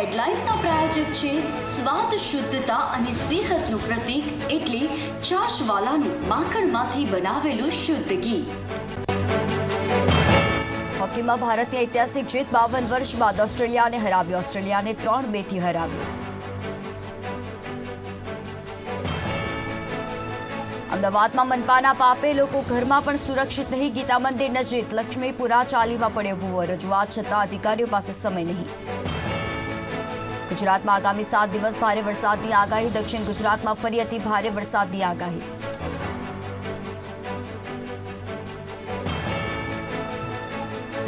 હેડલાઇન્સના પ્રાયોજક છે. સ્વાદ, શુદ્ધતા અને સેહતનું પ્રતીક એટલે છાશવાલાનું માખણમાંથી બનાવેલું શુદ્ધ ઘી. હોકીમાં ભારતની ઐતિહાસિક જીત બાવન વર્ષ બાદ ઓસ્ટ્રેલિયાને હરાવી. ઓસ્ટ્રેલિયાને ત્રણ બેથી હરાવ્યું અમદાવાદમાં મનપાના પાપે લોકો ઘરમાં પણ સુરક્ષિત નહીં. ગીતા મંદિર નજીક લક્ષ્મીપુરા ચાલીમાં પડ્યો ભૂવો. રજૂઆત છતાં અધિકારીઓ પાસે સમય નહીં. ગુજરાતમાં આગામી સાત દિવસ ભારે વરસાદની આગાહી. દક્ષિણ ગુજરાતમાં ફરી અતિ ભારે વરસાદની આગાહી.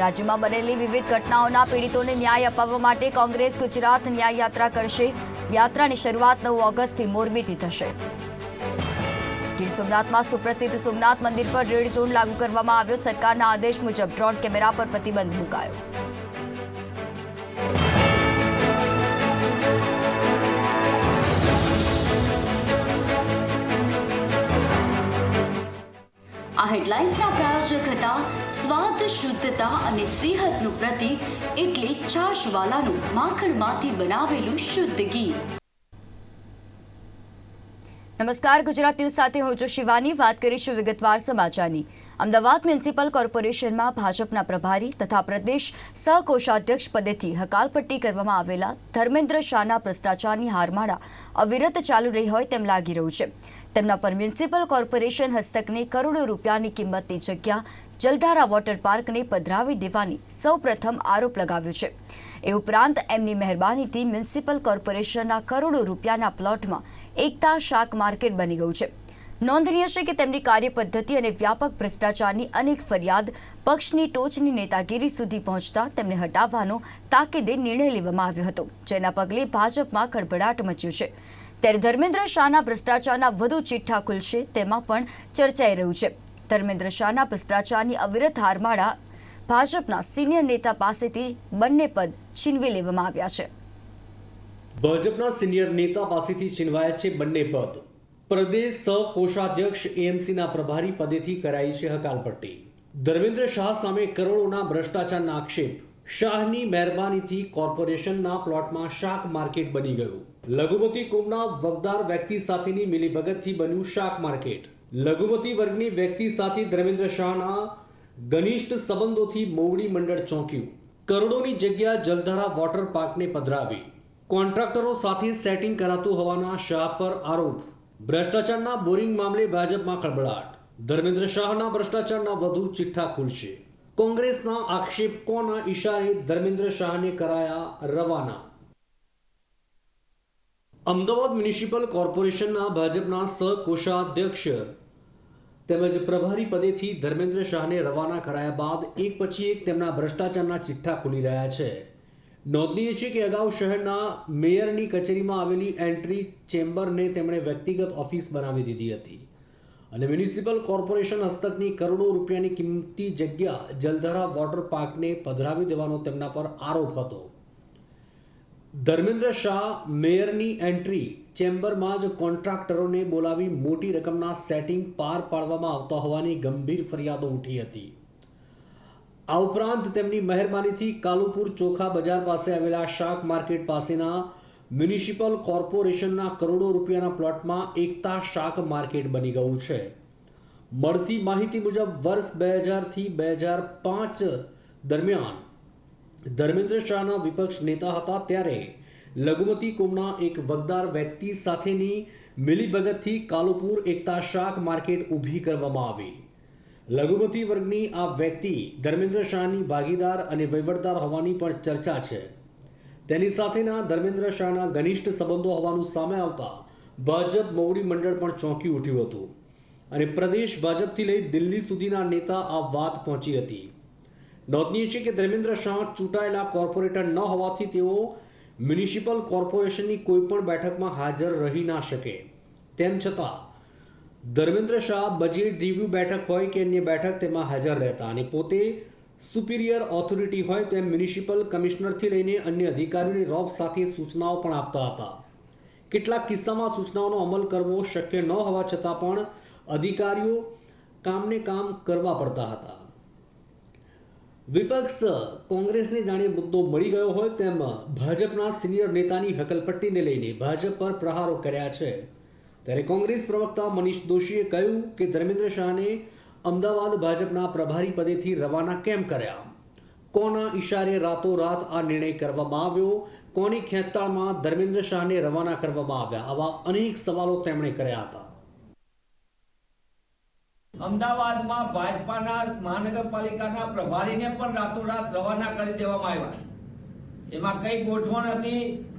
રાજ્યમાં બનેલી વિવિધ ઘટનાઓના પીડિતોને ન્યાય અપાવવા માટે કોંગ્રેસ ગુજરાત ન્યાય યાત્રા કરશે. યાત્રાની શરૂઆત નવ ઓગસ્ટથી મોરબીથી થશે. ગીર સોમનાથમાં સુપ્રસિદ્ધ સોમનાથ મંદિર પર રેડ ઝોન લાગુ કરવામાં આવ્યો. સરકારના આદેશ મુજબ ડ્રોન કેમેરા પર પ્રતિબંધ મુકાયો. આ હેડલાઇન્સના પ્રાયોજક હતા સ્વાદ, શુદ્ધતા અને સેહતનું પ્રતીક એટલે છાશવાલાનું માખણમાંથી બનાવેલું શુદ્ધ ઘી. નમસ્કાર, ગુજરાત ન્યૂઝ સાથે હું છું શિવાની. વાત કરીશું વિગતવાર સમાચારની. અમદાવાદ મ્યુનિસિપલ કોર્પોરેશનમાં ભાજપના પ્રભારી તથા પ્રદેશ સહકોષાધ્યક્ષ પદેથી હકાલપટ્ટી કરવામાં આવેલા ધર્મેન્દ્ર શાહના ભ્રષ્ટાચારની હારમાળા અવિરત ચાલુ રહી હોય તેમ લાગી રહ્યું છે. તેમના પર મ્યુનિસિપલ કોર્પોરેશન હસ્તકની કરોડો રૂપિયાની કિંમતની જગ્યા જલધારા વોટર પાર્કને પધરાવી દેવાની સૌપ્રથમ આરોપ લગાવ્યો છે. એ ઉપરાંત એમની મહેરબાનીથી મ્યુનિસિપલ કોર્પોરેશનના કરોડો રૂપિયાના પ્લોટમાં એકતા શાક માર્કેટ બની ગયું છે. નોંધનીય છે કે તેમની કાર્યપદ્ધતિ અને વ્યાપક ભ્રષ્ટાચારની અનેક ફરિયાદ પક્ષની ટોચની નેતાગીરી સુધી પહોંચતા તેમને હટાવવાનો તાકીદે નિર્ણય લેવામાં આવ્યો હતો, જેના પગલે ભાજપમાં ખળભળાટ મચ્યો છે. ત્યારે ધર્મેન્દ્ર શાહના ભ્રષ્ટાચારના વધુ ચિઠ્ઠા ખુલશે તેમાં પણ ચર્ચાઈ રહ્યું છે. ધર્મેન્દ્ર શાહના ભ્રષ્ટાચારની અવિરત હારમાળા ભાજપના સિનિયર નેતા પાસેથી બંને પદ છીનવી લેવામાં આવ્યા છે. ભાજપના સિનિયર નેતા પાસેથી છીનવાયા છે બંને પદ. પ્રદેશ સહકોષાધ્યક્ષ એએમસીના પ્રભારી પદેથી કરાઈ છે હકાલપટ્ટી. ધર્મેન્દ્ર શાહ સામે કરોડોના ભ્રષ્ટાચારના આક્ષેપ. શાહની મહેરબાનીથી કોર્પોરેશનના પ્લોટમાં શાક માર્કેટ બની ગયું. લઘુમતી કોમના વગદાર વ્યક્તિ સાથેની મિલીભગતથી બન્યું શાક માર્કેટ. લઘુમતી વર્ગની વ્યક્તિ સાથે ધર્મેન્દ્ર શાહના ઘનિષ્ઠ સંબંધોથી મોવડી મંડળ ચોંક્યું. કરોડોની જગ્યા જલધારા વોટર પાર્કને પધરાવી. કોન્ટ્રાક્ટરો સાથે સેટિંગ કરાતું હોવાના શાહ પર આરોપ. ભ્રષ્ટાચારના બોરિંગ મામલે ભાજપમાં ખળબળાટ. ધર્મેન્દ્ર શાહના ભ્રષ્ટાચારના વધુ ચિઠ્ઠા ખુલશે. કોંગ્રેસના આક્ષેપ કોના ઈશારે ધર્મેન્દ્ર શાહને કરાયા રવાના? અમદાવાદ મ્યુનિસિપલ કોર્પોરેશનના ભાજપના સહકોષાધ્યક્ષ તેમજ પ્રભારી પદેથી ધર્મેન્દ્ર શાહને રવાના કરાયા બાદ એક પછી એક તેમના ભ્રષ્ટાચારના ચિઠ્ઠા ખુલી રહ્યા છે. નોંધનીય છે કે અગાઉ શહેરના મેયરની કચેરીમાં આવેલી એન્ટ્રી ચેમ્બરને તેમણે વ્યક્તિગત ઓફિસ બનાવી દીધી હતી. અને મ્યુનિસિપલ કોર્પોરેશન હસ્તકની કરોડો રૂપિયાની કિંમતી જગ્યા જલધારા વોટર પાર્કને પધરાવી દેવાનો તેમના પર આરોપ હતો. ધર્મેન્દ્ર શાહ મેયરની એન્ટ્રી ચેમ્બરમાં જ કોન્ટ્રાક્ટરોને બોલાવી મોટી રકમના સેટિંગ પાર પાડવામાં આવતા હોવાની ગંભીર ફરિયાદો ઉઠી હતી. આ ઉપરાંત તેમની મહેરબાનીથી કાલુપુર ચોખા બજાર પાસે આવેલા શાક માર્કેટ પાસેના મ્યુનિસિપલ કોર્પોરેશનના કરોડો રૂપિયાના પ્લોટમાં એકતા શાક માર્કેટ બની ગયું છે. મળતી માહિતી મુજબ, વર્ષ બે હજારથી બે હજાર પાંચ દરમિયાન ધર્મેન્દ્ર શાહના વિપક્ષ નેતા હતા ત્યારે લઘુમતી કોમના એક વગદાર વ્યક્તિ સાથેની મિલીભગતથી કાલુપુર એકતા શાક માર્કેટ ઊભી કરવામાં આવી. લઘુમતી વર્ગની આ વ્યક્તિ ધર્મેન્દ્ર શાહની ભાગીદાર અને વહીવટદાર હોવાની પણ ચર્ચા છે. તેની સાથેના ધર્મેન્દ્ર શાહના ઘનિષ્ઠ સંબંધો હોવાનું સામે આવતા ભાજપ મોવડી મંડળ પણ ચોંકી ઉઠ્યું હતું અને પ્રદેશ ભાજપથી લઈ દિલ્હી સુધીના નેતા આ વાત પહોંચી હતી. નોંધનીય છે કે ધર્મેન્દ્ર શાહ ચૂંટાયેલા કોર્પોરેટર ન હોવાથી તેઓ મ્યુનિસિપલ કોર્પોરેશનની કોઈપણ બેઠકમાં હાજર રહી ના શકે. તેમ છતાં ધર્મેન્દ્ર શાહ બજેટ રિવ્યુ બેઠક હોય કે અન્ય બેઠક તેમાં હાજર રહેતા અને પોતે સુપિરિયર ઓથોરિટી હોય તેમ મ્યુનિસિપલ કમિશનરથી લઈને અન્ય અધિકારીઓની રોબ સાથે સૂચનાઓ પણ આપતા હતા. કેટલાક કિસ્સામાં સૂચનાઓનો અમલ કરવો શક્ય ન હોવા છતાં પણ અધિકારીઓ કામને કામ કરવા પડતા હતા. વિપક્ષ કોંગ્રેસને જાણે મુદ્દો મળી ગયો હોય તેમ ભાજપના સિનિયર નેતાની હકલપટ્ટીને લઈને ભાજપ પર પ્રહારો કર્યા છે. ત્યારે કોંગ્રેસ પ્રવક્તા મનીષ દોશીએ કહ્યું કે ધર્મેન્દ્ર શાહને અમદાવાદ ભાજપના પ્રભારી પદેથી રવાના કેમ કર્યા? કોના ઈશારે રાતોરાત આ નિર્ણય કરવામાં આવ્યો? કોની ખેંચતાળમાં ધર્મેન્દ્ર શાહને રવાના કરવામાં આવ્યા? આવા અનેક સવાલો તેમણે કર્યા હતા. અમદાવાદમાં ભાજપાના મહાનગરપાલિકાના પ્રભારીને પણ રાતોરાત રવાના કરી દેવામાં આવ્યા. એમાં કઈ ગોઠવણ હતી?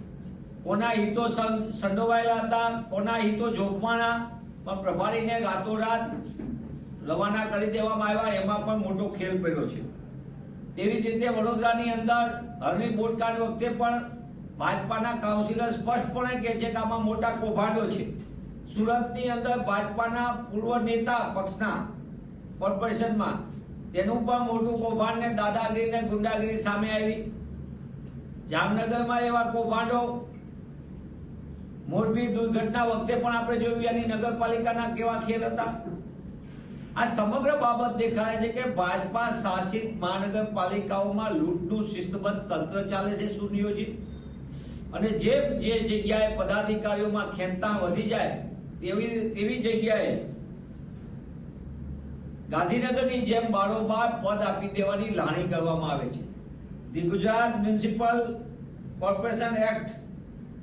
કોના હિતો સંડોવાયેલા હતા, કોના હિતો જોખમાણા, પણ પ્રભારીને રાતોરાત રવાના કરી દેવામાં આવ્યા, એમાં પણ મોટો ખેલ પડ્યો છે. તેવી જ રીતે વડોદરાની અંદર હરણી બોટકાંડ વખતે પણ ભાજપાના કાઉન્સિલર સ્પષ્ટપણે કહે છે કે આમાં મોટા કૌભાંડો છે. સુરતની અંદર ભાજપાના પૂર્વ નેતા પક્ષના કોર્પોરેશનમાં તેનું પણ મોટું કૌભાંડ ને દાદાગીરી ને ગુંડાગીરી સામે આવી. જામનગરમાં એવા કૌભાંડો મોરબી દુર્ઘટના વખતે પણ આપણે જોયું એની નગરપાલિકાના કેવા ખેલ હતા. આ સમગ્ર બાબત દેખાય છે કે ભાજપા શાસિત મહાનગરપાલિકાઓમાં લૂંટનું શિસ્તબદ્ધ તંત્ર ચાલે છે, સુનિયોજિત. અને જે જે જગ્યાએ પદાધિકારીઓમાં ખેંચતા વધી જાય તેવી તેવી જગ્યાએ ગાંધીનગરની જેમ બારોબાર પદ આપી દેવાની લાણી કરવામાં આવે છે. The Gujarat municipal corporation act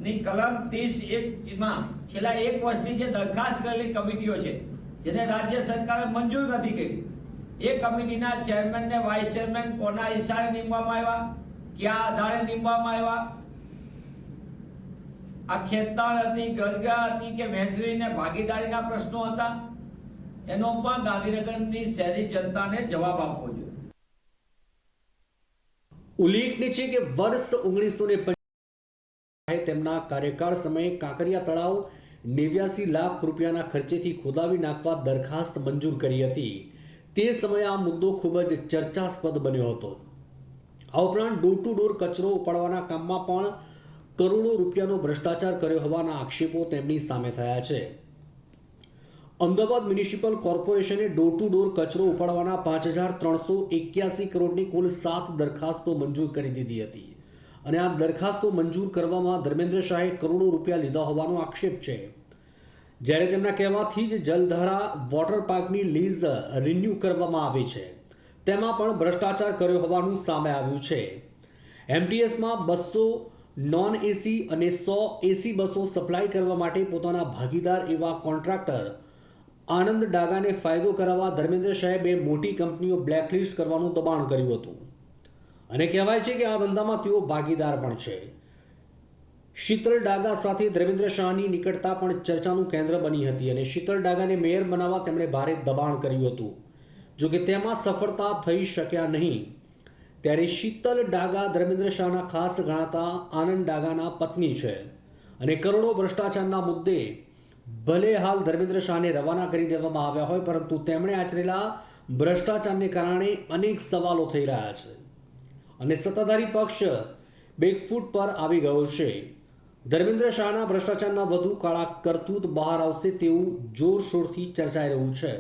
ની કલમ ત્રીસ એક માં છેલ્લા એક વર્ષથી જે દરખાસ્ત કરેલી કમિટીઓ છે, જેને રાજ્ય સરકારે મંજૂર નથી કરી. એ કમિટીના ચેરમેન ને વાઇસ ચેરમેન કોના ઇશારે નીમવામાં આવ્યા, કયા આધારે નીમવામાં આવ્યા? આ ખેતતાણ હતી, ગજગા હતી કે વહેંચણીને ભાગીદારીના પ્રશ્નો હતા? એનો પણ ગાંધીનગરની શહેરી જનતાને જવાબ આપવો જોઈએ. ઉલ્લેખનીય છે કે વર્ષ ઓગણીસો ને તેમના કાર્યકાળ સમયે કાંકરિયા તળાવ નેવ્યાસી લાખ રૂપિયાના ખર્ચેથી ખોદાવી નાખવા દરખાસ્ત મંજૂર કરી હતી. તે સમયે આ મુદ્દો ખૂબ જ ચર્ચાસ્પદ બન્યો હતો. આ ઉપરાંત ડોર ટુ ડોર કચરો ઉપાડવાના કામમાં પણ કરોડો રૂપિયાનો ભ્રષ્ટાચાર કર્યો હોવાના આક્ષેપો તેમની સામે થયા છે. અમદાવાદ મ્યુનિસિપલ કોર્પોરેશને ડોર ટુ ડોર કચરો ઉપાડવાના પાંચ હજાર ત્રણસો એક્યાસી કરોડની કુલ સાત દરખાસ્તો મંજૂર કરી દીધી હતી. અને આ દરખાસ્તો મંજૂર કરવામાં ધર્મેન્દ્ર શાહે કરોડો રૂપિયા લીધા હોવાનો આક્ષેપ છે. જ્યારે તેમના કહેવાથી જ જલધારા વોટર પાર્કની લીઝ રિન્યૂ કરવામાં આવી છે, તેમાં પણ ભ્રષ્ટાચાર કર્યો હોવાનું સામે આવ્યું છે. એમટીએસમાં બસો નોન એસી અને સો એસી બસો સપ્લાય કરવા માટે પોતાના ભાગીદાર એવા કોન્ટ્રાક્ટર આનંદ ડાગાને ફાયદો કરાવવા ધર્મેન્દ્ર સાહેબે મોટી કંપનીઓ બ્લેકલિસ્ટ કરવાનું દબાણ કર્યું હતું. અને કહેવાય છે કે આ ધંધામાં તેઓ ભાગીદાર પણ છે. શીતલ ડાગા સાથે ધર્મેન્દ્ર શાહની નિકટતા પણ ચર્ચાનું કેન્દ્ર બની હતી અને શીતલ ડાગાને મેયર બનાવવા તેમણે ભારે દબાણ કર્યું હતું. જો કે તેમાં સફળતા થઈ શક્યા નહીં. ત્યારે શીતલ ડાગા ધર્મેન્દ્ર શાહના ખાસ ગણાતા આનંદ ડાગાના પત્ની છે અને કરોડો ભ્રષ્ટાચારના મુદ્દે ભલે હાલ ધર્મેન્દ્ર શાહને રવાના કરી દેવામાં આવ્યા હોય, પરંતુ તેમણે આચરેલા ભ્રષ્ટાચારને કારણે અનેક સવાલો થઈ રહ્યા છે. અને સત્તાધારી પક્ષ બેકફૂટ પર આવી ગયો છે. ધર્મેન્દ્ર શાહના ભ્રષ્ટાચારના વધુ કાળા કરતૂત બહાર આવશે તેવું જોરશોરથી ચર્ચાઈ રહ્યું છે.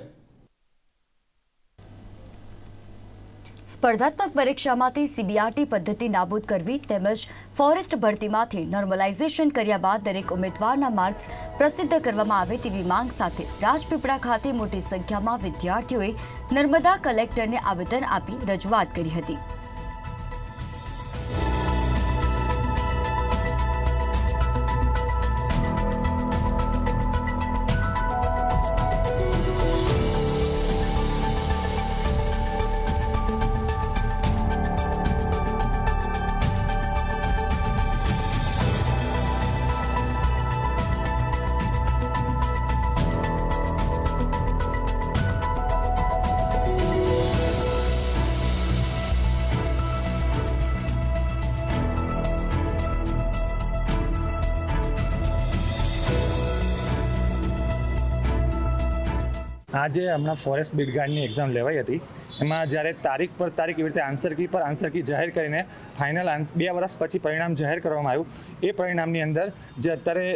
સ્પર્ધાત્મક પરીક્ષામાંથી સીબીઆરટી પદ્ધતિ નાબૂદ કરવી તેમજ ફોરેસ્ટ ભરતીમાંથી નોર્મલાઇઝેશન કર્યા બાદ દરેક ઉમેદવારના માર્ક્સ પ્રસિદ્ધ કરવામાં આવે તેવી માંગ સાથે રાજપીપળા ખાતે મોટી સંખ્યામાં વિદ્યાર્થીઓએ નર્મદા કલેક્ટરને આવેદન આપી રજૂઆત કરી હતી. આજે હમણાં ફોરેસ્ટ બિડગાર્ડની એક્ઝામ લેવાઈ હતી. એમાં જ્યારે તારીખ પર તારીખ એવી રીતે આન્સર કી પર આન્સર કી જાહેર કરીને ફાઇનલ બે વર્ષ પછી પરિણામ જાહેર કરવામાં આવ્યું. એ પરિણામની અંદર જે અત્યારે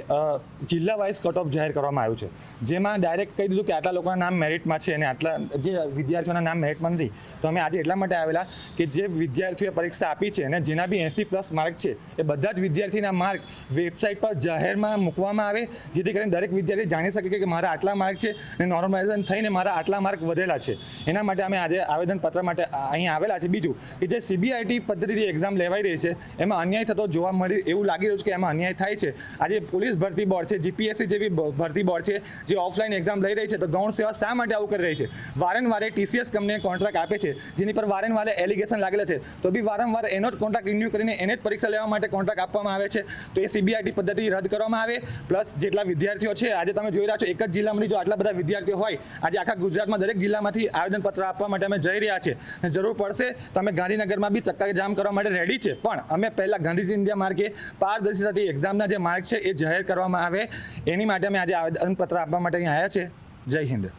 જિલ્લા વાઇઝ કટ ઓફ જાહેર કરવામાં આવ્યું છે. જેમાં ડાયરેક્ટ કહી દીધું કે આટલા લોકોના નામ મેરિટમાં છે અને આટલા, જે વિદ્યાર્થીઓના નામ મેરિટમાં નથી. તો અમે આજે એટલા માટે આવેલા કે જે વિદ્યાર્થીઓએ પરીક્ષા આપી છે અને જેના બી એંસી પ્લસ માર્ક છે, એ બધા જ વિદ્યાર્થીના માર્ક વેબસાઇટ પર જાહેરમાં મૂકવામાં આવે, જેથી કરીને દરેક વિદ્યાર્થી જાણી શકે કે મારા આટલા માર્ક છે અને નોર્મલાઇઝેશન થઈને મારા આટલા માર્ક વધેલા છે. એના માટે અમે આજે આવેદનપત્ર માટે અહીં આવેલા છે. બીજું કે જે સીબીઆઈટી પદ્ધતિથી એક્ઝામ લેવાઈ રહી છે. એમાં અન્યાય થતો જોવા મળી એવું લાગી રહ્યું છે કે એમાં અન્યાય થાય છે. આજે પોલીસ ભરતી બોર્ડ છે, જીપીએસસી જેવી ભરતી બોર્ડ છે, જે ઓફલાઈન એક્ઝામ લઈ રહી છે તો ગૌણ સેવા શા માટે આવું કરી રહી છે? વારંવારે ટીસીએસ કંપનીએ કોન્ટ્રાક્ટ આપે છે, જેની પર વારંવાર એલિગેશન લાગેલા છે. તો બી વારંવાર એનો જ કોન્ટ્રાક્ટ રિન્યુ કરીને એને જ પરીક્ષા લેવા માટે કોન્ટ્રાક્ટ આપવામાં આવે છે. તો એ સીબીઆઈટી પદ્ધતિ રદ કરવામાં આવે. પ્લસ જેટલા વિદ્યાર્થીઓ છે, આજે તમે જોઈ રહ્યા છો, એક જ જિલ્લામાંથી જો આટલા બધા વિદ્યાર્થીઓ હોય, આજે આખા ગુજરાતમાં દરેક જિલ્લામાંથી આવેદનપત્ર આપવા માટે અમે જઈ રહ્યા અને જરૂર પડશે, તમે ગાંધીનગરમાં બી ચક્કા જામ કરવા માટે રેડી છે. પણ અમે પહેલાં ગાંધીજી ઇન્ડિયા માર્ગે પારદર્શિતાથી એક્ઝામના જે માર્ક છે એ જાહેર કરવામાં આવે. એની માટે અમે આજે આવેદનપત્ર આપવા માટે અહીં આવ્યા છે. જય હિન્દ.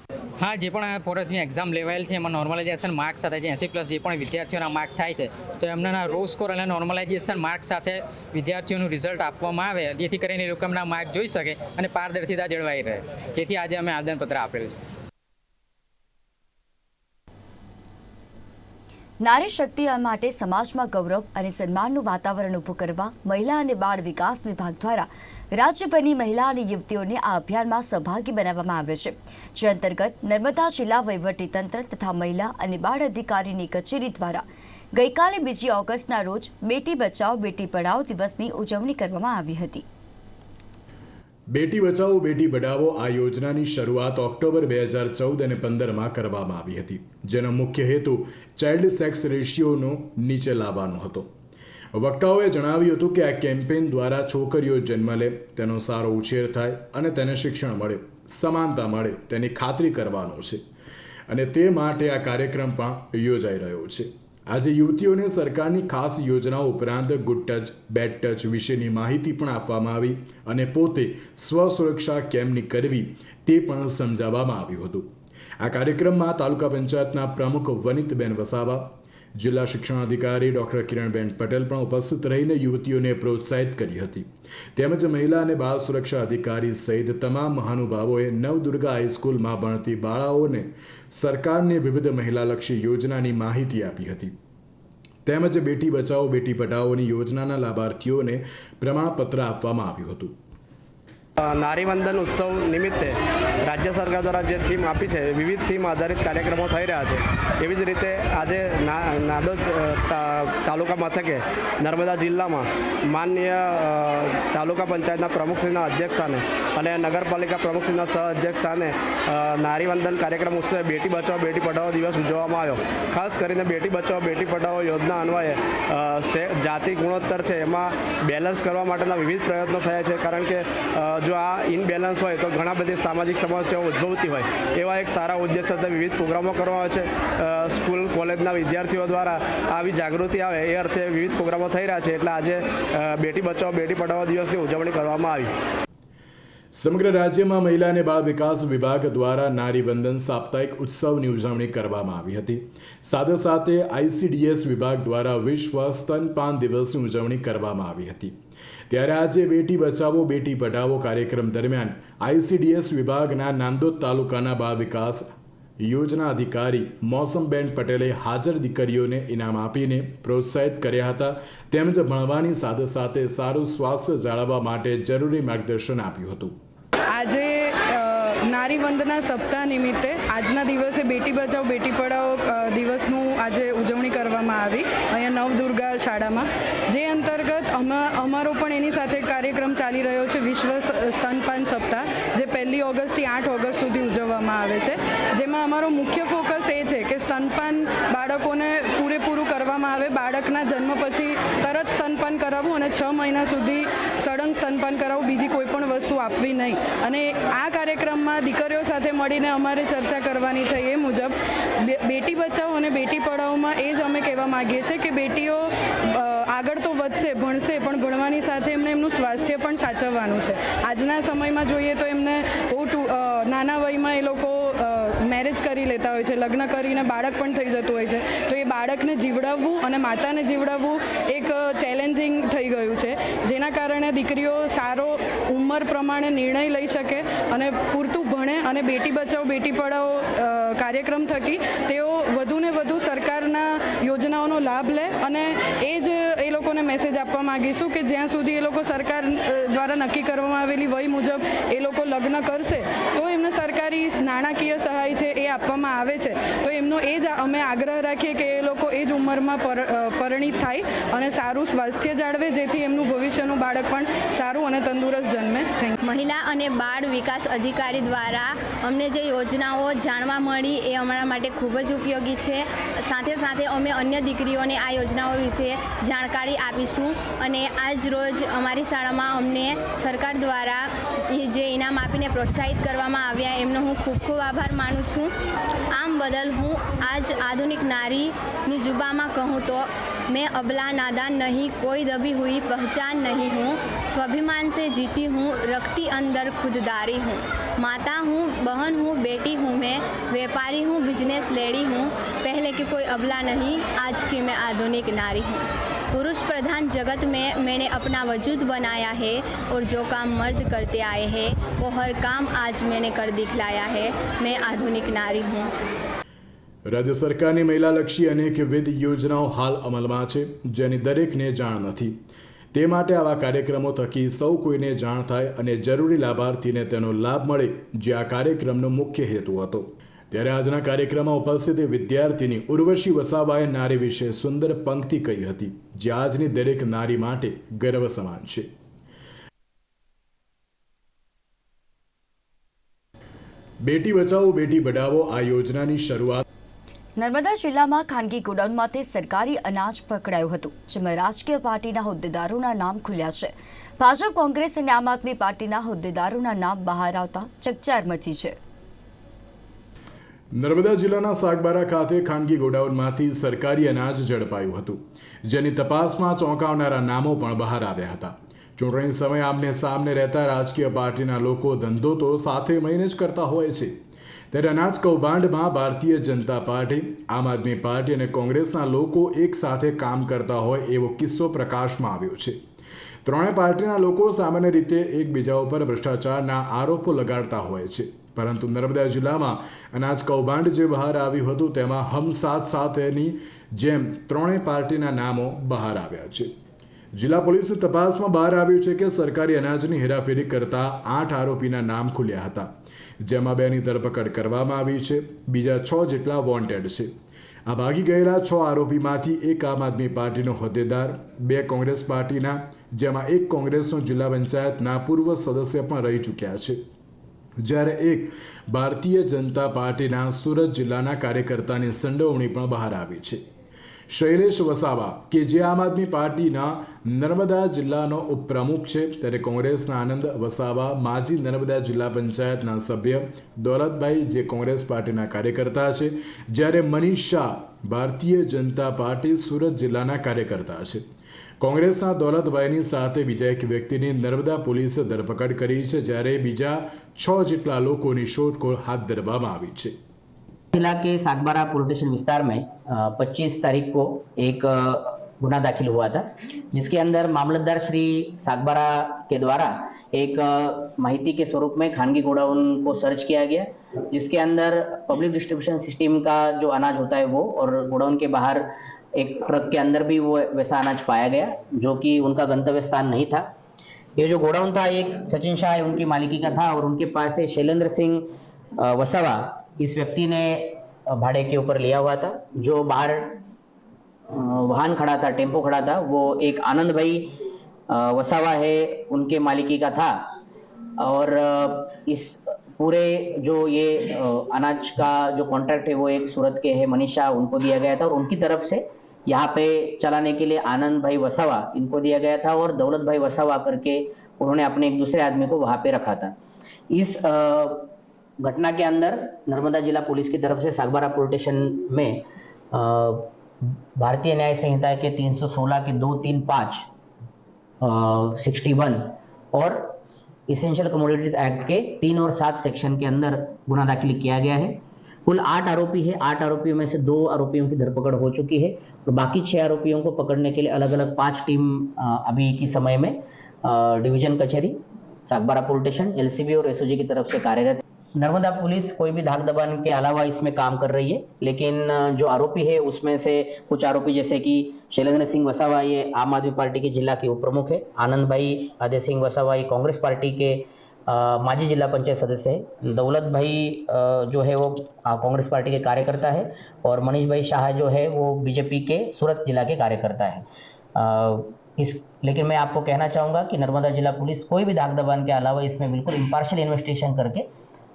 હા, જે પણ ફોરેસ્ટની એક્ઝામ લેવાયેલ છે, એમાં નોર્મલાઇઝેશન માર્ક સાથે જે એંસી પ્લસ જે પણ વિદ્યાર્થીઓના માર્ક થાય છે, તો એમના રો સ્કોર અને નોર્મલાઇઝેશન માર્ક સાથે વિદ્યાર્થીઓનું રિઝલ્ટ આપવામાં આવે, જેથી કરીને એ લોકોના માર્ક જોઈ શકે અને પારદર્શિતા જળવાઈ રહે. જેથી આજે અમે આવેદનપત્ર આપેલું છે. નારી શક્તિ માટે સમાજમાં ગૌરવ અને સન્માનનું વાતાવરણ ઊભું કરવા મહિલા અને બાળ વિકાસ વિભાગ દ્વારા રાજ્યભરની મહિલા અને યુવતીઓને આ અભિયાનમાં સહભાગી બનાવવામાં આવે છે. જે અંતર્ગત નર્મદા જિલ્લા વહીવટીતંત્ર તથા મહિલા અને બાળ અધિકારીની કચેરી દ્વારા ગઈકાલે બીજી ઓગસ્ટના રોજ બેટી બચાવ, બેટી પઢાઓ દિવસની ઉજવણી કરવામાં આવી હતી. બેટી બચાવો, બેટી પઢાવો આ યોજનાની શરૂઆત ઓક્ટોબર બે હજાર ચૌદ અને પંદરમાં કરવામાં આવી હતી, જેનો મુખ્ય હેતુ ચાઇલ્ડ સેક્સ રેશિયોનો નીચે લાવવાનો હતો. વક્તાઓએ જણાવ્યું હતું કે આ કેમ્પેઇન દ્વારા છોકરીઓ જન્મ લે, તેનો સારો ઉછેર થાય અને તેને શિક્ષણ મળે, સમાનતા મળે, તેની ખાતરી કરવાનો છે. અને તે માટે આ કાર્યક્રમ પણ યોજાઈ રહ્યો છે. આજે યુવતીઓને સરકારની ખાસ યોજનાઓ ઉપરાંત ગુડ ટચ બેડ ટચ વિશેની માહિતી પણ આપવામાં આવી અને પોતે સ્વસુરક્ષા કેમની કરવી તે પણ સમજાવવામાં આવ્યું હતું. આ કાર્યક્રમમાં તાલુકા પંચાયતના પ્રમુખ વનિતબેન વસાવા જિલ્લા શિક્ષણાધિકારી ડોક્ટર કિરણબેન પટેલ પણ ઉપસ્થિત રહીને યુવતીઓને પ્રોત્સાહિત કરી હતી. તેમજ મહિલા અને બાળ સુરક્ષા અધિકારી સહિત તમામ મહાનુભાવોએ નવદુર્ગા હાઈસ્કૂલમાં ભણતી બાળાઓને સરકારની વિવિધ મહિલાલક્ષી યોજનાની માહિતી આપી હતી. તેમજ બેટી બચાવો, બેટી પઢાઓની યોજનાના લાભાર્થીઓને પ્રમાણપત્ર આપવામાં આવ્યું હતું. નારીવંદન ઉત્સવ નિમિત્તે રાજ્ય સરકાર દ્વારા જે થીમ આપી છે, વિવિધ થીમ આધારિત કાર્યક્રમો થઈ રહ્યા છે. એવી જ રીતે આજે નાદોદ તાલુકા મથકે નર્મદા જિલ્લામાં માનનીય તાલુકા પંચાયતના પ્રમુખશ્રીના અધ્યક્ષસ્થાને અને નગરપાલિકા પ્રમુખશ્રીના સહ અધ્યક્ષસ્થાને નારીવંદન કાર્યક્રમ ઉત્સવે બેટી બચાવો, બેટી પઢાઓ દિવસ ઉજવવામાં આવ્યો. ખાસ કરીને બેટી બચાવો, બેટી પઢાઓ યોજના અન્વયે જાતિ ગુણોત્તર છે, એમાં બેલેન્સ કરવા માટેના વિવિધ પ્રયત્નો થયા છે, કારણ કે જો આ ઇનબેલેન્સ હોય તો ઘણા બધી સામાજિક સમસ્યાઓ ઉદ્ભવતી હોય. એવા એક સારા ઉદ્દેશ સાથે વિવિધ પ્રોગ્રામો કરવામાં આવે છે. સ્કૂલ, કોલેજના વિદ્યાર્થીઓ દ્વારા આવી જાગૃતિ આવે એ અર્થે વિવિધ પ્રોગ્રામો થઈ રહ્યા છે. એટલે આજે બેટી બચાવો, બેટી પઢાવો દિવસની ઉજવણી કરવામાં આવી. સમગ્ર રાજ્યમાં મહિલા અને બાળ વિકાસ વિભાગ દ્વારા નારી વંદન સાપ્તાહિક ઉત્સવની ઉજવણી કરવામાં આવી હતી. સાથે સાથે આઈસીડીએસ વિભાગ દ્વારા વિશ્વ સ્તનપાન દિવસની ઉજવણી કરવામાં આવી હતી. ત્યારે આજે બેટી બચાવો, બેટી પઢાવો કાર્યક્રમ દરમિયાન આઈસીડીએસ વિભાગના નાંદોદ તાલુકાના બાળ વિકાસ યોજના અધિકારી મોસમબેન પટેલે હાજર દીકરીઓને ઇનામ આપીને પ્રોત્સાહિત કર્યા હતા. તેમજ ભણવાની સાથે સાથે સારું સ્વાસ્થ્ય જાળવવા માટે જરૂરી માર્ગદર્શન આપ્યું હતું. આજે નારી વંદના સપ્તાહ નિમિત્તે આજના દિવસે બેટી બચાવ, બેટી પઢાઓ દિવસનું આજે ઉજવણી કરવામાં આવી અહીંયા નવદુર્ગા શાળામાં. જે અંતર્ગત અમા, અમારો પણ એની સાથે કાર્યક્રમ ચાલી રહ્યો છે, વિશ્વ સ્તનપાન સપ્તાહ, જે પહેલી ઓગસ્ટથી આઠ ઓગસ્ટ સુધી ઉજવવામાં આવે છે. જેમાં અમારો મુખ્ય ફોકસ એ છે કે સ્તનપાન બાળકોને પૂરેપૂરું કરવામાં આવે, બાળકના જન્મ પછી તરત સ્તનપાન કરાવવું અને છ મહિના સુધી સળંગ સ્તનપાન કરાવવું, બીજી કોઈ પણ વસ્તુ આપવી નહીં. અને આ કાર્યક્રમમાં દીકરીઓ સાથે મળીને અમારે ચર્ચા કરવાની થઈ એ મુજબ બેટી બચાવો અને બેટી પઢાઓમાં એ જ અમે કહેવા માગીએ છીએ કે બેટીઓ આગળ તો વધશે, ભણશે, પણ ભણવાની સાથે એમને એમનું સ્વાસ્થ્ય પણ સાચવવાનું છે. આજના સમયમાં જોઈએ તો એમને બહુ નાના વયમાં એ લોકો કરી લેતા હોય છે, લગ્ન કરીને બાળક પણ થઈ જતું હોય છે. તો એ બાળકને જીવડાવવું અને માતાને જીવડાવવું એક ચેલેન્જિંગ થઈ ગયું છે. જેના કારણે દીકરીઓ સારો ઉંમર પ્રમાણે નિર્ણય લઈ શકે અને પૂરતું ભણે અને બેટી બચાવો, બેટી પઢાઓ કાર્યક્રમ થકી તેઓ વધુને વધુ સરકારના યોજનાઓનો લાભ લે અને એ જ એ લોકોને મેસેજ આપવા માંગીશું કે જ્યાં સુધી એ લોકો સરકાર દ્વારા નક્કી કરવામાં આવેલી વય મુજબ એ લોકો લગ્ન કરશે, તો એમને સરકારી નાણાકીય સહાય છે એ આપવામાં આવે છે. તો એમનો એ જ અમે આગ્રહ રાખીએ કે એ લોકો એ જ ઉંમરમાં પર પરિણીત થાય અને સારું સ્વાસ્થ્ય જાળવે, જેથી એમનું ભવિષ્યનું બાળક પણ સારું અને તંદુરસ્ત જન્મે. થેન્ક મહિલા અને બાળ વિકાસ અધિકારી દ્વારા અમને જે યોજનાઓ જાણવા મળી એ અમારા માટે ખૂબ જ ઉપયોગી છે. સાથે સાથે અમે અન્ય દીકરીઓને આ યોજનાઓ વિશે જાણકારી આપીશું અને આજ રોજ અમારી શાળામાં અમને સરકાર દ્વારા જે ઇનામ આપીને પ્રોત્સાહિત કરવામાં આવ્યા એમનો હું ખૂબ ખૂબ આભાર માનું છું આમ બદલ હું આજ આધુનિક નારીની જુબામાં કહું તો मैं अबला नादान नहीं कोई दबी हुई पहचान नहीं हूँ स्वाभिमान से जीती हूँ रखती अंदर खुददारी हूँ माता हूँ बहन हूँ बेटी हूँ मैं व्यापारी हूँ बिजनेस लेडी हूँ पहले की कोई अबला नहीं आज की मैं आधुनिक नारी हूँ पुरुष प्रधान जगत में मैंने अपना वजूद बनाया है और जो काम मर्द करते आए हैं वो हर काम आज मैंने कर दिखलाया है मैं आधुनिक नारी हूँ રાજ્ય સરકારની મહિલાલક્ષી અનેકવિધ યોજનાઓ હાલ અમલમાં છે જેની દરેકને જાણ નથી તે માટે આવા કાર્યક્રમો થકી સૌ કોઈને જાણ થાય અને જરૂરી લાભાર્થીને તેનો લાભ મળે જે આ કાર્યક્રમનો મુખ્ય હેતુ હતો ત્યારે આજના કાર્યક્રમમાં ઉપસ્થિત વિદ્યાર્થીની ઉર્વશી વસાવાએ નારી વિશે સુંદર પંક્તિ કહી હતી, જે આજની દરેક નારી માટે ગર્વ સમાન છે. બેટી બચાવો, બેટી બઢાવો આ યોજનાની શરૂઆત નર્મદા જિલ્લામાં ખાનગી ગોડાઉનમાંથી સરકારી અનાજ પકડાયું હતું, જેમાં રાજકીય પાર્ટીના હોદ્દેદારોના નામ ખુલ્યા છે. ભાજપ, કોંગ્રેસ અને આમ આદમી પાર્ટીના હોદ્દેદારોના નામ બહાર આવતા ચકચાર મચી છે. નર્મદા જિલ્લાના સાગબારા ખાતે ખાનગી ગોડાઉનમાંથી સરકારી અનાજ ઝડપાયું હતું, જેની તપાસમાં ચોંકાવનારા નામો પણ બહાર આવ્યા હતા. ચૂંટણી સમયે આમને સામને રહેતા રાજકીય પાર્ટીના લોકો ધંધો તો સાથે મળીને જ કરતા હોય છે. ત્યારે અનાજ કૌભાંડમાં ભારતીય જનતા પાર્ટી, આમ આદમી પાર્ટી અને કોંગ્રેસના લોકો એક સાથે કામ કરતા હોય એવો કિસ્સો પ્રકાશમાં આવ્યો છે. ત્રણેય પાર્ટીના લોકો સામાન્ય રીતે એકબીજા ઉપર ભ્રષ્ટાચારના આરોપો લગાડતા હોય છે. પરંતુ નર્મદા જિલ્લામાં અનાજ કૌભાંડ જે બહાર આવ્યું હતું, તેમાં હમ સાથ સાથેની જેમ ત્રણેય પાર્ટીના નામો બહાર આવ્યા છે. જિલ્લા પોલીસ તપાસમાં બહાર આવ્યું છે કે સરકારી અનાજની હેરાફેરી કરતા આઠ આરોપીના નામ ખુલ્યા હતા. જેમાં બેની ધરપકડ કરવામાં આવી છે. બીજા છ જેટલા વોન્ટેડ છે. આ ભાગી ગયેલા છ આરોપીમાંથી એક આમ આદમી પાર્ટીનો હોદ્દેદાર, બે કોંગ્રેસ પાર્ટીના, જેમાં એક કોંગ્રેસનો જિલ્લા પંચાયતના પૂર્વ સદસ્ય પણ રહી ચૂક્યા છે. જ્યારે એક ભારતીય જનતા પાર્ટીના સુરત જિલ્લાના કાર્યકર્તાની સંડોવણી પણ બહાર આવી છે. શૈલેષ વસાવા, કે જે આમ આદમી પાર્ટીના નર્મદા જિલ્લાનો ઉપપ્રમુખ છે, ત્યારે કોંગ્રેસના આનંદ વસાવા, માજી નર્મદા જિલ્લા પંચાયતના સભ્ય દોલતભાઈ, જે કોંગ્રેસ પાર્ટીના કાર્યકર્તા છે, જ્યારે મનીષ શાહ, ભારતીય જનતા પાર્ટી સુરત જિલ્લાના કાર્યકર્તા છે. કોંગ્રેસના દોલતભાઈની સાથે બીજા એક વ્યક્તિની નર્મદા પોલીસે ધરપકડ કરી છે જ્યારે બીજા છ જેટલા લોકોની શોધખોળ હાથ ધરવામાં આવી છે जिला के सागबारा पुलिस स्टेशन विस्तार में पच्चीस तारीख को एक अ, गुना दाखिल हुआ था जिसके अंदर मामलतदार श्री सागबारा के द्वारा एक अ, माहिती के स्वरूप में खानगी गोडाउन को सर्च किया गया जिसके अंदर पब्लिक डिस्ट्रीब्यूशन सिस्टम का जो अनाज होता है वो और गोडाउन के बाहर एक ट्रक के अंदर भी वो वैसा अनाज पाया गया, जो कि उनका गंतव्य स्थान नहीं था। ये जो गोडाउन था, एक सचिन शाह उनकी मालिकी का था और उनके पास से शैलेंद्र सिंह वसावा इस व्यक्ति ने भाड़े के ऊपर लिया हुआ था। जो बाहर वाहन खड़ा था, टेंपो खड़ा था, वो एक आनंद भाई वसावा है, उनके मालिकी का था। और इस पूरे जो ये अनाज का जो कॉन्ट्रैक्ट है, वो एक सूरत के है, मनीषा, उनको दिया गया था और उनकी तरफ़ से यहाँ पे चलाने के लिए आनंद भाई वसावा इनको दिया गया था और दौलत भाई वसावा करके उन्होंने अपने एक दूसरे आदमी को वहाँ पे रखा था। इस घटना के अंदर नर्मदा जिला पुलिस की तरफ़ से सागबारा पुलिस स्टेशन में भारतीय न्याय संहिता के 316 के दो तीन पाँच सिक्सटी वन और इसेंशियल कमोडिटीज एक्ट के तीन और सात सेक्शन के अंदर गुना दाखिल किया गया है। कुल आठ आरोपी है आठ आरोपियों में से दो आरोपियों की धरपकड़ हो चुकी है और बाकी छह आरोपियों को पकड़ने के लिए अलग अलग पाँच टीम अभी की समय में डिवीज़न कचहरी सागबारा पुलिस स्टेशन, एलसीबी और एसओजी की तरफ़ से कार्यरत। नर्मदा पुलिस कोई भी धाक दबान के अलावा इसमें काम कर रही है, लेकिन जो आरोपी है उसमें से कुछ आरोपी जैसे कि शैलेंद्र सिंह वसावा, ये आम आदमी पार्टी के जिला के उप प्रमुख है आनंद भाई, अजय सिंह वसावा, ये कांग्रेस पार्टी के माजी जिला पंचायत सदस्य है। दौलत भाई जो है वो कांग्रेस पार्टी के कार्यकर्ता है और मनीष भाई शाह जो है वो बीजेपी के सूरत जिला के कार्यकर्ता है। इस लेकिन मैं आपको कहना चाहूँगा कि नर्मदा जिला पुलिस कोई भी दाग दबान के अलावा इसमें बिल्कुल इम्पार्शियल इन्वेस्टिगेशन करके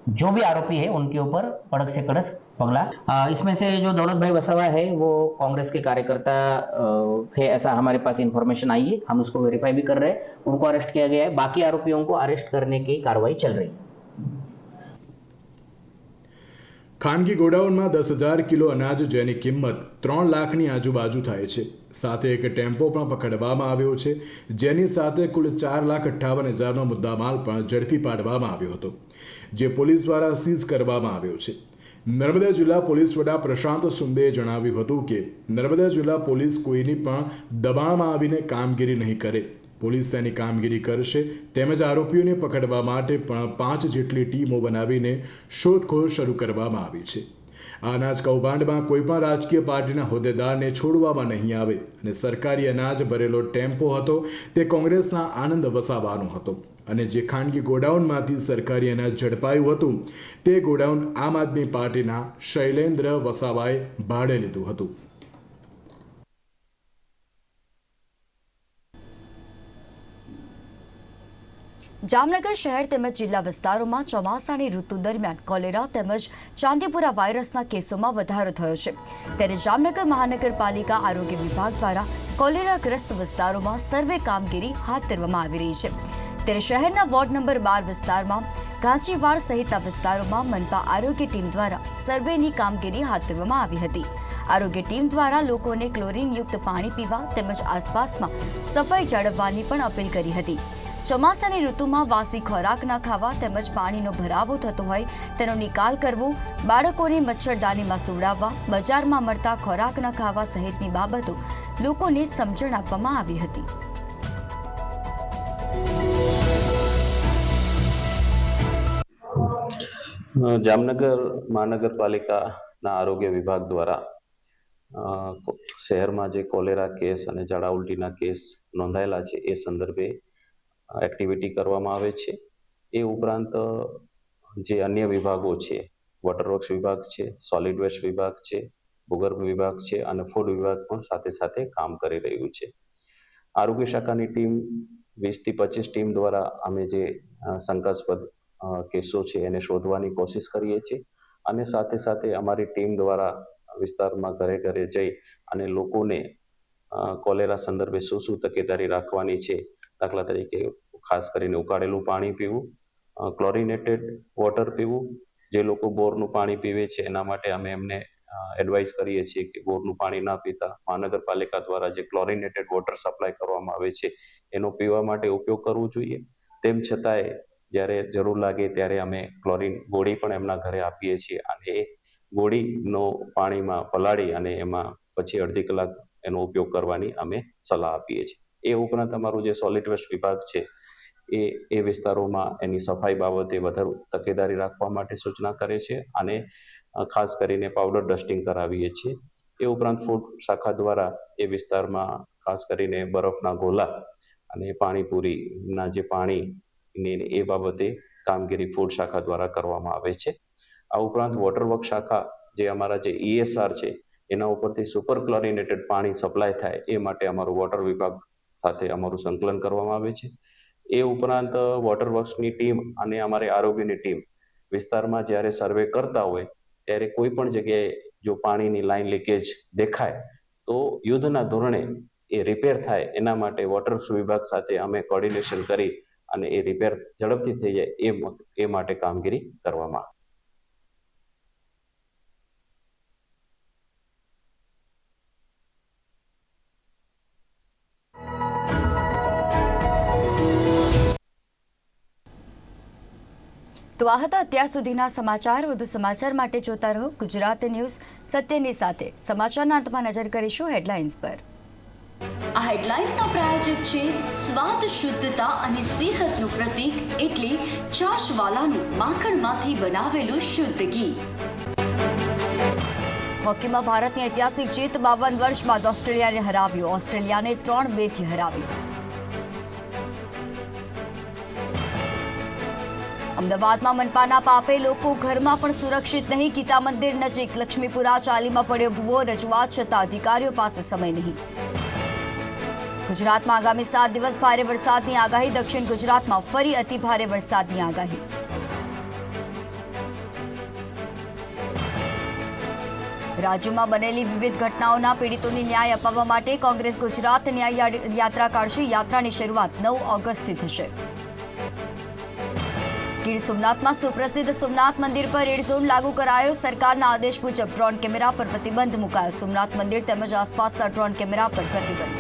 जो भी आरोपी है उनके ऊपर कड़क से कड़क पगला अ, इसमें से जो दौलत भाई वसावा है वो कांग्रेस के कार्यकर्ता अ, है ऐसा हमारे पास इंफॉर्मेशन आई है हम उसको वेरीफाई भी कर रहे हैं उनको अरेस्ट किया गया है बाकी आरोपियों को अरेस्ट करने की कार्रवाई चल रही है ખાનગી ગોડાઉનમાં દસ હજાર કિલો અનાજ જેની કિંમત ત્રણ લાખની આજુબાજુ થાય છે સાથે એક ટેમ્પો પણ પકડવામાં આવ્યો છે, જેની સાથે કુલ ચાર લાખ અઠ્ઠાવન હજારનો મુદ્દામાલ પણ ઝડપી પાડવામાં આવ્યો હતો, જે પોલીસ દ્વારા સીઝ કરવામાં આવ્યો છે. નર્મદા જિલ્લા પોલીસ વડા પ્રશાંત સુંબેએ જણાવ્યું હતું કે, નર્મદા જિલ્લા પોલીસ કોઈની પણ દબાણમાં આવીને કામગીરી નહીં કરે. પોલીસ તેની કામગીરી કરશે તેમજ આરોપીઓને પકડવા માટે પણ પાંચ જેટલી ટીમો બનાવીને શોધખોળ શરૂ કરવામાં આવી છે. અનાજ કૌભાંડમાં કોઈપણ રાજકીય પાર્ટીના હોદ્દેદારને છોડવામાં નહીં આવે અને સરકારી અનાજ ભરેલો ટેમ્પો હતો તે કોંગ્રેસના આનંદ વસાવાનો હતો. અને જે ખાનગી ગોડાઉનમાંથી સરકારી અનાજ ઝડપાયું હતું, તે ગોડાઉન આમ આદમી પાર્ટીના શૈલેન્દ્ર વસાવાએ ભાડે લીધું હતું. જામનગર શહેર તેમજ જિલ્લા વિસ્તારોમાં ચોમાસાની ઋતુ દરમિયાન કોલેરા તેમજ ચાંદીપુરા વાયરસના કેસોમાં વધારો થયો છે. ત્યારે જામનગર મહાનગરપાલિકા આરોગ્ય વિભાગ દ્વારા કોલેરાગ્રસ્ત વિસ્તારોમાં સર્વે કામગીરી હાથ ધરવામાં આવી રહી છે. ત્યારે શહેરના વોર્ડ નંબર બાર વિસ્તારમાં, ગાંચીવાડ સહિતના વિસ્તારોમાં મનપા આરોગ્ય ટીમ દ્વારા સર્વેની કામગીરી હાથ ધરવામાં આવી હતી. આરોગ્ય ટીમ દ્વારા લોકોને ક્લોરીનયુક્ત પાણી પીવા તેમજ આસપાસમાં સફાઈ જાળવવાની પણ અપીલ કરી હતી. ચોમાસાની ઋતુમાં વાસી ખોરાક ના ખાવા તેમજ પાણીનો ભરાવો થતો હોય તેનો નિકાલ કરવો, બાળકોને મચ્છરદાનીમાં સુવડાવવા, બજારમાં મળતા ખોરાક ન ખાવા સહિતની બાબતો લોકોને સમજણ આપવામાં આવી હતી. જામનગર મહાનગરપાલિકાના આરોગ્ય વિભાગ દ્વારા શહેરમાં જે કોલેરા કેસ અને ઝાડા ઉલટીના કેસ નોંધાયેલા છે એ સંદર્ભે એક્ટિવિટી કરવામાં આવે છે. એ ઉપરાંત, જે અન્ય વિભાગો છે વોટરવર્ક્સ વિભાગ છે સોલિડ વેસ્ટ વિભાગ છે, ભૂગર્ભ વિભાગ છે અને ફૂડ વિભાગ પણ સાથે સાથે કામ કરી રહ્યું છે. આરોગ્ય શાખાની ટીમ, વીસથી પચીસ ટીમ દ્વારા અમે જે શંકાસ્પદ કેસો છે એને શોધવાની કોશિશ કરીએ છીએ અને સાથે સાથે અમારી ટીમ દ્વારા વિસ્તારમાં ઘરે ઘરે જઈ અને લોકોને કોલેરા સંદર્ભે શું શું તકેદારી રાખવાની છે. દાખલા તરીકે ખાસ કરીને ઉકાળેલું પાણી પીવું ક્લોરિનેટેડ વોટર પીવું, જે લોકો બોરનું પાણી પીવે છે, એના માટે અમે એમને એડવાઇસ કરીએ છીએ કે બોરનું પાણી ના પીતા. મહાનગરપાલિકા દ્વારા જે ક્લોરિનેટેડ વોટર સપ્લાય કરવામાં આવે છે, એનો પીવા માટે ઉપયોગ કરવો જોઈએ. તેમ છતાંય, જ્યારે જરૂર લાગે ત્યારે અમે ક્લોરિન ગોળી પણ એમના ઘરે આપીએ છીએ અને એ ગોળીનો પાણીમાં પલાળી અને એમાં પછી અડધી કલાક એનો ઉપયોગ કરવાની અમે સલાહ આપીએ છીએ. એ ઉપરાંત અમારું જે સોલિડ વેસ્ટ વિભાગ છે, એ એ વિસ્તારોમાં એની સફાઈ બાબતે વધારે તકેદારી રાખવા માટે સૂચના કરે છે અને ખાસ કરીને પાવડર ડસ્ટિંગ કરાવીએ છીએ. એ ઉપરાંત ફૂડ શાખા દ્વારા એ વિસ્તારમાં ખાસ કરીને બરફના ગોલા અને પાણીપુરીના જે પાણી એ બાબતે કામગીરી ફૂડ શાખા દ્વારા કરવામાં આવે છે. આ ઉપરાંત વોટર વર્ક શાખા જે અમારા જે ઈએસઆર છે, એના ઉપરથી સુપર ક્લોરિનેટેડ પાણી સપ્લાય થાય એ માટે અમારું વોટર વિભાગ સાથે અમારું સંકલન કરવામાં આવે છે. એ ઉપરાંત વોટર વર્ક્સની ટીમ અને અમારી આરોગ્યની ટીમ વિસ્તારમાં જ્યારે સર્વે કરતા હોય, ત્યારે કોઈ પણ જગ્યાએ જો પાણીની લાઈન લીકેજ દેખાય, તો યુદ્ધના ધોરણે એ રિપેર થાય. એના માટે વોટર વિભાગ સાથે અમે કોર્ડિનેશન કરી અને એ રિપેર ઝડપથી થઈ જાય એ એ માટે કામગીરી કરવામાં આવે તો આ હતા અત્યાર સુધીના સમાચાર વધુ સમાચાર માટે જોતા રહો ગુજરાત ન્યૂઝ, સત્યની સાથે. સમાચારના અંતમાં નજર કરીશું હેડલાઇન્સ પર. આ હેડલાઇન્સના પ્રાયોજક છે સ્વાદ, શુદ્ધતા અને સેહતનું પ્રતીક એટલે છાશવાલાનું માખણમાંથી બનાવેલું શુદ્ધ ઘી. હોકીમાં ભારતની ઐતિહાસિક જીત બાવન વર્ષ બાદ ઓસ્ટ્રેલિયાને હરાવ્યું. ઓસ્ટ્રેલિયાને ત્રણ બેથી હરાવ્યું અમદાવાદમાં મનપાના પાપે લોકો ઘરમાં પણ સુરક્ષિત નહીં. ગીતા મંદિર નજીક લક્ષ્મીપુરા ચાલીમાં પડ્યો ભૂવો, રજૂઆત છતાં અધિકારીઓ પાસે સમય નહીં. ગુજરાતમાં આગામી સાત દિવસ ભારે વરસાદની આગાહી. દક્ષિણ ગુજરાતમાં ફરી અતિ ભારે વરસાદની આગાહી. રાજ્યમાં બનેલી વિવિધ ઘટનાઓના પીડિતોને ન્યાય અપાવવા માટે કોંગ્રેસ ગુજરાત ન્યાય યાત્રા કાઢશે યાત્રાની શરૂઆત નવ ઓગસ્ટથી થશે. ગીર સોમનાથમાં સુપ્રસિદ્ધ સોમનાથ મંદિર પર રેડ ઝોન લાગુ કરાયો. સરકારના આદેશ મુજબ ડ્રોન કેમેરા પર પ્રતિબંધ મુકાયો. સોમનાથ મંદિર તેમજ આસપાસના ડ્રોન કેમેરા પર પ્રતિબંધ.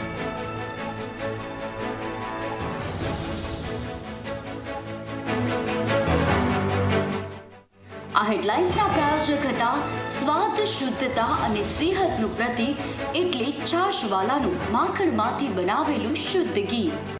આ હેડલાઇન્સના પ્રાયોજક હતા સ્વાદ, શુદ્ધતા અને સેહતનું પ્રતીક એટલે છાશવાલાનું માખણમાંથી બનાવેલું શુદ્ધ ઘી.